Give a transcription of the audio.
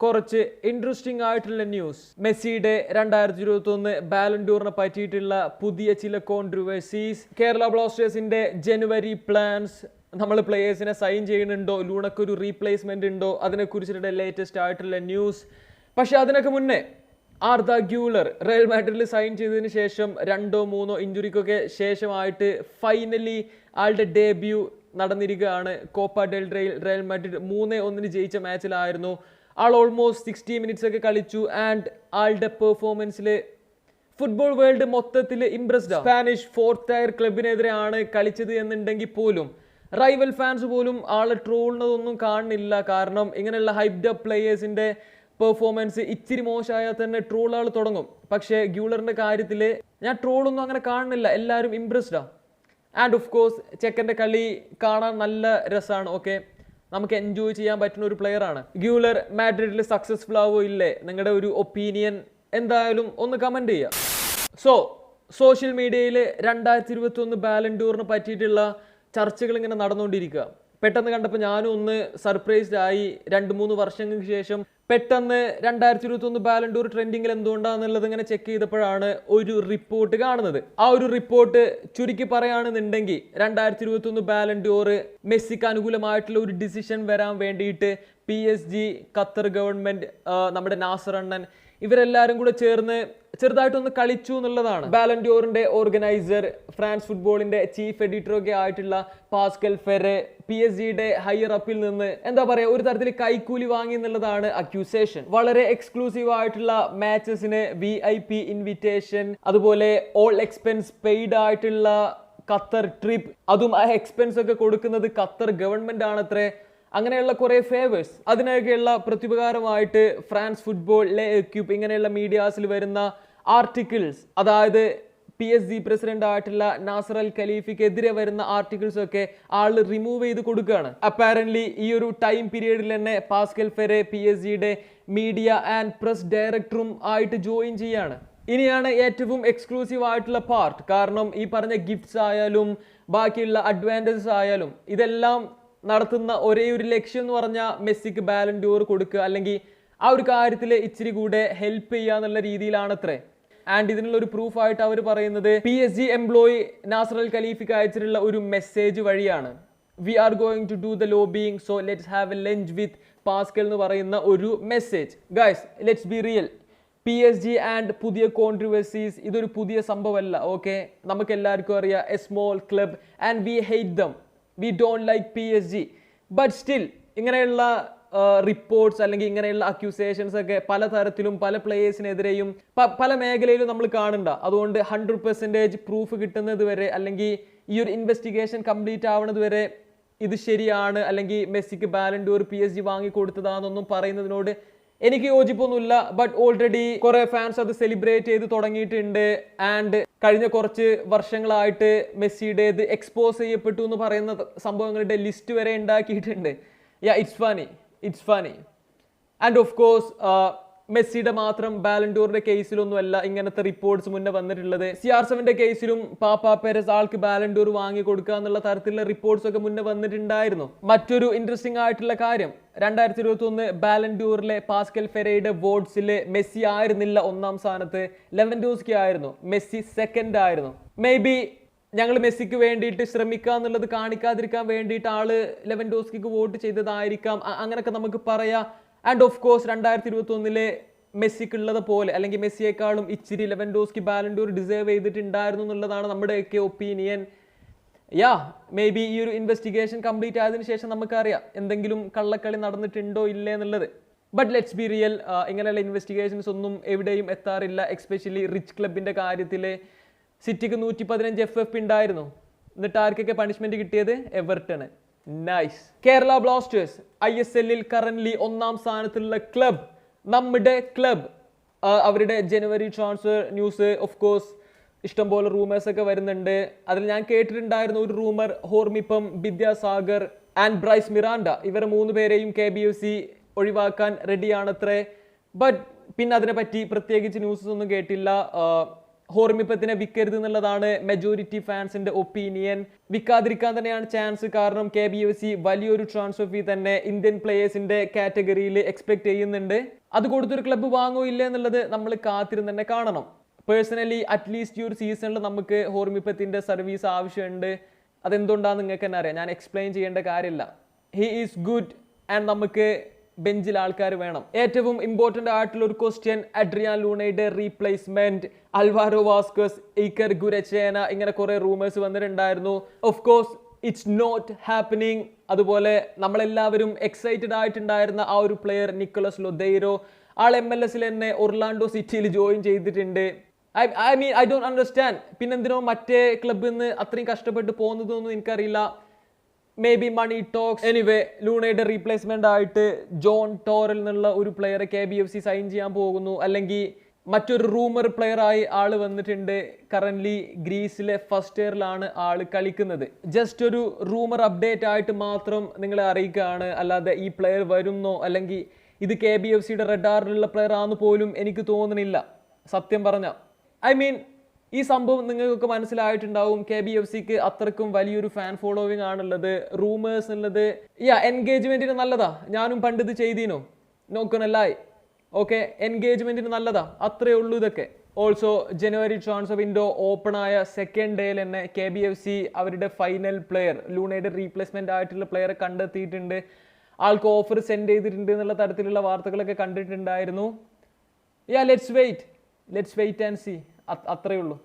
കുറച്ച് ഇൻട്രസ്റ്റിംഗ് ആയിട്ടുള്ള ന്യൂസ് മെസ്സിയുടെ രണ്ടായിരത്തി ഇരുപത്തി ഒന്ന് ബാലൻഡൂറിനെ പറ്റിയിട്ടുള്ള പുതിയ ചില കോൺട്രവേഴ്സീസ് കേരള ബ്ലാസ്റ്റേഴ്സിന്റെ ജനുവരി പ്ലാൻസ് നമ്മൾ പ്ലേയേഴ്സിനെ സൈൻ ചെയ്യുന്നുണ്ടോ? ലൂണക്ക് ഒരു റീപ്ലേസ്മെന്റ് ഉണ്ടോ? അതിനെക്കുറിച്ചിട്ടുള്ള ലേറ്റസ്റ്റ് ആയിട്ടുള്ള ന്യൂസ് പക്ഷെ അതിനൊക്കെ മുന്നേ ആർദ ഗ്യൂലർ റയൽ മാഡ്രിഡിൽ സൈൻ ചെയ്തതിന് ശേഷം രണ്ടോ മൂന്നോ ഇഞ്ചുറിക്കൊക്കെ ശേഷമായിട്ട് ഫൈനലി ആളുടെ ഡെബ്യൂ നടന്നിരിക്കുകയാണ്. കോപ്പ ഡെൽഡ്രയിൽ റയൽ മാഡ്രിഡ് മൂന്ന് ഒന്നിന് ജയിച്ച മാച്ചിലായിരുന്നു ആൾ ഓൾമോസ്റ്റ് സിക്സ്റ്റി മിനിറ്റ്സ് ഒക്കെ കളിച്ചു ആൻഡ് ആളുടെ പെർഫോമൻസിൽ ഫുട്ബോൾ വേൾഡ് മൊത്തത്തിൽ ഇംപ്രസ്ഡ് സ്പാനിഷ് ഫോർത്ത് ടയർ ക്ലബിനെതിരെയാണ് കളിച്ചത് എന്നുണ്ടെങ്കിൽ പോലും റൈവൽ ഫാൻസ് പോലും ആളെ ട്രോളുന്നതൊന്നും കാണുന്നില്ല. കാരണം ഇങ്ങനെയുള്ള ഹൈപ്ഡ് അപ്പ് പ്ലേയേഴ്സിന്റെ പെർഫോമൻസ് ഇച്ചിരി മോശമായാൽ തന്നെ ട്രോൾ ആൾ തുടങ്ങും. പക്ഷേ ഗ്യൂളറിന്റെ കാര്യത്തിൽ ഞാൻ ട്രോളൊന്നും അങ്ങനെ കാണുന്നില്ല. എല്ലാവരും ഇംപ്രസ്ഡാണ് ആൻഡ് ഓഫ് കോഴ്സ് ചെക്കന്റെ കളി കാണാൻ നല്ല രസമാണ്. ഓക്കെ നമുക്ക് എൻജോയ് ചെയ്യാൻ പറ്റുന്ന ഒരു പ്ലെയർ ആണ്. ഗ്യൂലർ മാഡ്രിഡിൽ സക്സസ്ഫുൾ ആവോ ഇല്ലേ? നിങ്ങളുടെ ഒരു ഒപ്പീനിയൻ എന്തായാലും ഒന്ന് കമന്റ് ചെയ്യുക സോ സോഷ്യൽ മീഡിയയിൽ രണ്ടായിരത്തി ഇരുപത്തി ഒന്ന് ബാലൻഡൂറിന് പറ്റിയിട്ടുള്ള ചർച്ചകൾ ഇങ്ങനെ നടന്നുകൊണ്ടിരിക്കുക പെട്ടെന്ന് കണ്ടപ്പോൾ ഞാനും ഒന്ന് സർപ്രൈസ്ഡ് ആയി. രണ്ട് മൂന്ന് വർഷങ്ങൾക്ക് ശേഷം പെട്ടെന്ന് രണ്ടായിരത്തി ഇരുപത്തി ഒന്ന് ബാലൻഡൂർ ട്രെൻഡിങ്ങിൽ എന്തുകൊണ്ടാണെന്നുള്ളത് ഇങ്ങനെ ചെക്ക് ചെയ്തപ്പോഴാണ് ഒരു റിപ്പോർട്ട് കാണുന്നത്. ആ ഒരു റിപ്പോർട്ട് ചുരുക്കി പറയുകയാണെന്നുണ്ടെങ്കിൽ രണ്ടായിരത്തി ഇരുപത്തി ഒന്ന് ബാലൻഡൂർ മെസ്സിക്ക് അനുകൂലമായിട്ടുള്ള ഒരു ഡിസിഷൻ വരാൻ വേണ്ടിയിട്ട് P S G Qatar government നമ്മുടെ നാസർ അണ്ണൻ ഇവരെല്ലാരും കൂടെ ചേർന്ന് ചെറുതായിട്ടൊന്ന് കളിച്ചു എന്നുള്ളതാണ്. ബാലൻഡ്യോറിന്റെ ഓർഗനൈസർ ഫ്രാൻസ് ഫുട്ബോളിന്റെ ചീഫ് എഡിറ്റർ ഒക്കെ ആയിട്ടുള്ള പാസ്കൽ ഫെറെ പി എസ് ജിയുടെ ഹയർ അപ്പിൽ നിന്ന് എന്താ പറയാ ഒരു തരത്തിൽ കൈക്കൂലി വാങ്ങി എന്നുള്ളതാണ് അക്യൂസേഷൻ വളരെ എക്സ്ക്ലൂസീവ് ആയിട്ടുള്ള മാച്ചസിന് വി ഐ പി ഇൻവിറ്റേഷൻ അതുപോലെ ഓൾ എക്സ്പെൻസ് പെയ്ഡ് ആയിട്ടുള്ള ഖത്തർ ട്രിപ്പ് അതും ആ എക്സ്പെൻസ് ഒക്കെ കൊടുക്കുന്നത് ഖത്തർ ഗവൺമെന്റ് ആണത്രേ. അങ്ങനെയുള്ള കുറേ ഫേവേഴ്സ് അതിനൊക്കെയുള്ള പ്രത്യുപകാരമായിട്ട് ഫ്രാൻസ് ഫുട്ബോൾ ലെ എക്യൂപ്പ് ഇങ്ങനെയുള്ള മീഡിയാസിൽ വരുന്ന ആർട്ടിക്കിൾസ് അതായത് പി എസ് ജി പ്രസിഡന്റ് ആയിട്ടുള്ള നാസർ അൽ ഖലീഫിക്കെതിരെ വരുന്ന ആർട്ടിക്കിൾസ് ഒക്കെ ആൾ റിമൂവ് ചെയ്ത് കൊടുക്കുകയാണ് അപ്പാരന്റ്ലി ഈ ഒരു ടൈം പീരീഡിൽ തന്നെ പാസ്കൽ ഫെറെ പി എസ് ജിയുടെ മീഡിയ ആൻഡ് പ്രസ് ഡയറക്ടറും ആയിട്ട് ജോയിൻ ചെയ്യാണ്. ഇനിയാണ് ഏറ്റവും എക്സ്ക്ലൂസീവ് ആയിട്ടുള്ള പാർട്ട് കാരണം ഈ പറഞ്ഞ ഗിഫ്റ്റ്സ് ആയാലും ബാക്കിയുള്ള അഡ്വാന്റേജസ് ആയാലും ഇതെല്ലാം നടത്തുന്ന ഒരേ ഒരു ലക്ഷ്യം എന്ന് പറഞ്ഞാൽ മെസ്സിക്ക് ബാലൻഡ്യൂർ കൊടുക്കുക. അല്ലെങ്കിൽ ആ ഒരു കാര്യത്തിൽ ഇച്ചിരി കൂടെ ഹെൽപ്പ് ചെയ്യുക എന്നുള്ള രീതിയിലാണത്രേ. ആൻഡ് ഇതിനുള്ള ഒരു പ്രൂഫായിട്ട് അവർ പറയുന്നത് P S G employee Nasser Al ഖലീഫിക്ക് അയച്ചിട്ടുള്ള ഒരു മെസ്സേജ് വഴിയാണ്. We are going to do the lobbying so let's have a lunch with Pascal എന്ന് പറയുന്ന ഒരു message guys let's be real P S G and പുതിയ കോൺട്രിവേഴ്സീസ് ഇതൊരു പുതിയ സംഭവമല്ല ഓക്കെ നമുക്ക് എല്ലാവർക്കും അറിയാം a small club and we hate them we don't like P S G but still ഇങ്ങനെയുള്ള റിപ്പോർട്ട്സ് അല്ലെങ്കിൽ ഇങ്ങനെയുള്ള അക്യൂസേഷൻസ് ഒക്കെ പല തരത്തിലും പല പ്ലേയേഴ്സിനെതിരെയും പല മേഖലയിലും നമ്മൾ കാണണ്ട അതുകൊണ്ട് ഹൺഡ്രഡ് പെർസെന്റേജ് പ്രൂഫ് കിട്ടുന്നത് വരെ അല്ലെങ്കിൽ ഈ ഒരു ഇൻവെസ്റ്റിഗേഷൻ കംപ്ലീറ്റ് ആവുന്നത് വരെ ഇത് ശരിയാണ്. അല്ലെങ്കിൽ മെസ്സിക്ക് ബാലൻഡൂർ പി എസ് ജി വാങ്ങി കൊടുത്തതാണെന്നൊന്നും പറയുന്നതിനോട് എനിക്ക് യോജിപ്പൊന്നുമില്ല. ബട്ട് ഓൾറെഡി കുറെ ഫാൻസ് അത് സെലിബ്രേറ്റ് ചെയ്ത് തുടങ്ങിയിട്ടുണ്ട്. ആൻഡ് കഴിഞ്ഞ കുറച്ച് വർഷങ്ങളായിട്ട് മെസ്സിയുടേത് എക്സ്പോസ് ചെയ്യപ്പെട്ടു എന്ന് പറയുന്ന സംഭവങ്ങളുടെ ലിസ്റ്റ് വരെ ഉണ്ടാക്കിയിട്ടുണ്ട്. Yeah it's funny it's funny and of course മെസ്സിയുടെ മാത്രം ബാലൻഡൂറിന്റെ കേസിലൊന്നും അല്ല ഇങ്ങനത്തെ റിപ്പോർട്ട്സ് മുന്നേ വന്നിട്ടുള്ളത്. സി ആർ സെവന്റെ കേസിലും പാപ്പ പെരസ് ആൾക്ക് ബാലൻഡൂർ വാങ്ങി കൊടുക്കുക എന്നുള്ള തരത്തിലുള്ള റിപ്പോർട്ട്സ് ഒക്കെ മുന്നേ വന്നിട്ടുണ്ടായിരുന്നു. മറ്റൊരു ഇൻട്രസ്റ്റിംഗ് ആയിട്ടുള്ള കാര്യം രണ്ടായിരത്തി ഇരുപത്തി ഒന്ന് ബാലൻഡൂറിലെ പാസ്കൽ ഫെരയുടെ വോട്ട്സിൽ മെസ്സി ആയിരുന്നില്ല ഒന്നാം സ്ഥാനത്ത്. ലെവൻഡോസ്കി ആയിരുന്നു മെസ്സി സെക്കൻഡ് ആയിരുന്നു. മേ ബി ഞങ്ങൾ മെസ്സിക്ക് വേണ്ടിയിട്ട് ശ്രമിക്കുക എന്നുള്ളത് കാണിക്കാതിരിക്കാൻ വേണ്ടിയിട്ട് ആൾ ലെവൻഡോസ്കിക്ക് വോട്ട് ചെയ്തതായിരിക്കാം. അങ്ങനെയൊക്കെ നമുക്ക് പറയാം. ആൻഡ് ഓഫ് കോഴ്സ് രണ്ടായിരത്തി ഇരുപത്തി ഒന്നിലെ മെസ്സിക്ക് ഉള്ളത് പോലെ അല്ലെങ്കിൽ മെസ്സിയേക്കാളും ഇച്ചിരി ലെവൻഡോസ്കി ബാലൻഡൂർ ഡിസേർവ് ചെയ്തിട്ടുണ്ടായിരുന്നു എന്നുള്ളതാണ് നമ്മുടെയൊക്കെ ഒപ്പീനിയൻ യാ മേ ബി ഈ ഒരു ഇൻവെസ്റ്റിഗേഷൻ കംപ്ലീറ്റ് ആയതിനു ശേഷം നമുക്കറിയാം എന്തെങ്കിലും കള്ളക്കളി നടന്നിട്ടുണ്ടോ ഇല്ലേ എന്നുള്ളത്. ബട്ട് ലെറ്റ്സ് ബി റിയൽ ഇങ്ങനെയുള്ള ഇൻവെസ്റ്റിഗേഷൻസ് ഒന്നും എവിടെയും എത്താറില്ല എക്സ്പെഷ്യലി റിച്ച് ക്ലബിന്റെ കാര്യത്തിൽ സിറ്റിക്ക് നൂറ്റി പതിനഞ്ച് എഫ് എഫ് ഉണ്ടായിരുന്നു. എന്നിട്ട് ആർക്കൊക്കെ പണിഷ്മെന്റ് കിട്ടിയത്? എവർട്ടണ്. Nice Kerala Blasters I S എല്ലിൽ കറന്റ് ഒന്നാം സ്ഥാനത്തുള്ള ക്ലബ് നമ്മുടെ ക്ലബ് അവരുടെ January transfer news of course ഇഷ്ടംപോലെ റൂമേഴ്സ് ഒക്കെ വരുന്നുണ്ട്. അതിൽ ഞാൻ കേട്ടിട്ടുണ്ടായിരുന്ന ഒരു റൂമർ ഹോർമിപ്പം വിദ്യാസാഗർ ആൻഡ് ബ്രൈസ് മിറാൻഡ ഇവർ മൂന്ന് പേരെയും കെ ബി എഫ് സി ഒഴിവാക്കാൻ റെഡിയാണത്രേ ബട്ട് പിന്നെ അതിനെപ്പറ്റി പ്രത്യേകിച്ച് ന്യൂസസ് ഒന്നും കേട്ടില്ല. ഹോർമിപ്പത്തിനെ വിൽക്കരുത് എന്നുള്ളതാണ് മെജോറിറ്റി ഫാൻസിന്റെ ഒപ്പീനിയൻ വിൽക്കാതിരിക്കാൻ തന്നെയാണ് ചാൻസ് കാരണം കെ ബി എഫ് സി വലിയൊരു ട്രാൻസ്ഫർ തന്നെ ഇന്ത്യൻ പ്ലേയേഴ്സിന്റെ കാറ്റഗറിയിൽ എക്സ്പെക്ട് ചെയ്യുന്നുണ്ട്. അത് കൊടുത്തൊരു ക്ലബ്ബ് വാങ്ങോ ഇല്ല എന്നുള്ളത് നമ്മൾ കാത്തിരുന്ന് തന്നെ കാണണം. പേഴ്സണലി അറ്റ്ലീസ്റ്റ് ഈ ഒരു സീസണിൽ നമുക്ക് ഹോർമിപ്പത്തിന്റെ സർവീസ് ആവശ്യമുണ്ട്. അതെന്തുകൊണ്ടാണെന്ന് നിങ്ങൾക്ക് തന്നെ അറിയാം. ഞാൻ എക്സ്പ്ലെയിൻ ചെയ്യേണ്ട കാര്യമില്ല. ഹി ഈസ് ഗുഡ് ആൻഡ് നമുക്ക് ബെഞ്ചിൽ ആൾക്കാർ വേണം. ഏറ്റവും ഇമ്പോർട്ടന്റ് ആയിട്ടുള്ള ഒരു question Adrian ലൂണയുടെ replacement Alvaro Vazquez Iker Guarrotxena ഇങ്ങനെ കുറെ റൂമേഴ്സ് വന്നിട്ടുണ്ടായിരുന്നു. Of course it's not happening അതുപോലെ നമ്മളെല്ലാവരും എക്സൈറ്റഡ് ആയിട്ടുണ്ടായിരുന്ന ആ ഒരു പ്ലെയർ നിക്കോളസ് ലൊദൈറോ ആൾ എം എൽ എസിൽ തന്നെ ഒർലാൻഡോ സിറ്റിയിൽ ജോയിൻ ചെയ്തിട്ടുണ്ട്. I I mean I don't understand പിന്നെന്തിനോ മറ്റേ ക്ലബിൽ നിന്ന് അത്രയും കഷ്ടപ്പെട്ട് പോകുന്നതൊന്നും എനിക്കറിയില്ല. Maybe money talks anyway ലൂണയുടെ റീപ്ലേസ്മെന്റ് ആയിട്ട് ജോൺ ടോറിൽ നിന്നുള്ള ഒരു പ്ലെയറെ K B F C sign ചെയ്യാൻ പോകുന്നു. അല്ലെങ്കിൽ മറ്റൊരു റൂമർ പ്ലെയറായി ആൾ വന്നിട്ടുണ്ട്. കറന്റ്ലി ഗ്രീസിലെ ഫസ്റ്റ് ഇയറിലാണ് ആൾ കളിക്കുന്നത്. ജസ്റ്റ് ഒരു റൂമർ അപ്ഡേറ്റ് ആയിട്ട് മാത്രം നിങ്ങളെ അറിയിക്കുകയാണ്. അല്ലാതെ ഈ പ്ലെയർ വരുന്നോ അല്ലെങ്കിൽ ഇത് കെ ബി എഫ് സിയുടെ റെഡാറിലുള്ള പ്ലെയർ ആണെന്ന് പോലും എനിക്ക് തോന്നുന്നില്ല. സത്യം പറഞ്ഞ. ഐ മീൻ ഈ സംഭവം നിങ്ങൾക്കൊക്കെ മനസ്സിലായിട്ടുണ്ടാവും. കെ ബി എഫ് സിക്ക് അത്രക്കും വലിയൊരു ഫാൻ ഫോളോവിങ് ആണുള്ളത്. റൂമേഴ്സ് ഉള്ളത്. യാ എൻഗേജ്മെന്റിന് നല്ലതാ. ഞാനും പണ്ട് ഇത് ചെയ്തീനോ? നോക്കണല്ലായി ഓക്കെ എൻഗേജ്മെന്റിന് നല്ലതാ. അത്രേ ഉള്ളൂ ഇതൊക്കെ. Also January transfer window open ആയ സെക്കൻഡ് ഡേയിൽ തന്നെ കെ ബി എഫ് സി അവരുടെ ഫൈനൽ പ്ലെയർ ലൂണയുടെ റീപ്ലേസ്മെന്റ് ആയിട്ടുള്ള പ്ലെയറെ കണ്ടെത്തിയിട്ടുണ്ട്. ആൾക്ക് ഓഫർ സെൻഡ് ചെയ്തിട്ടുണ്ട് എന്നുള്ള തരത്തിലുള്ള വാർത്തകളൊക്കെ കണ്ടിട്ടുണ്ടായിരുന്നു. Yeah let's wait let's wait and see അത്രയേ ഉള്ളൂ.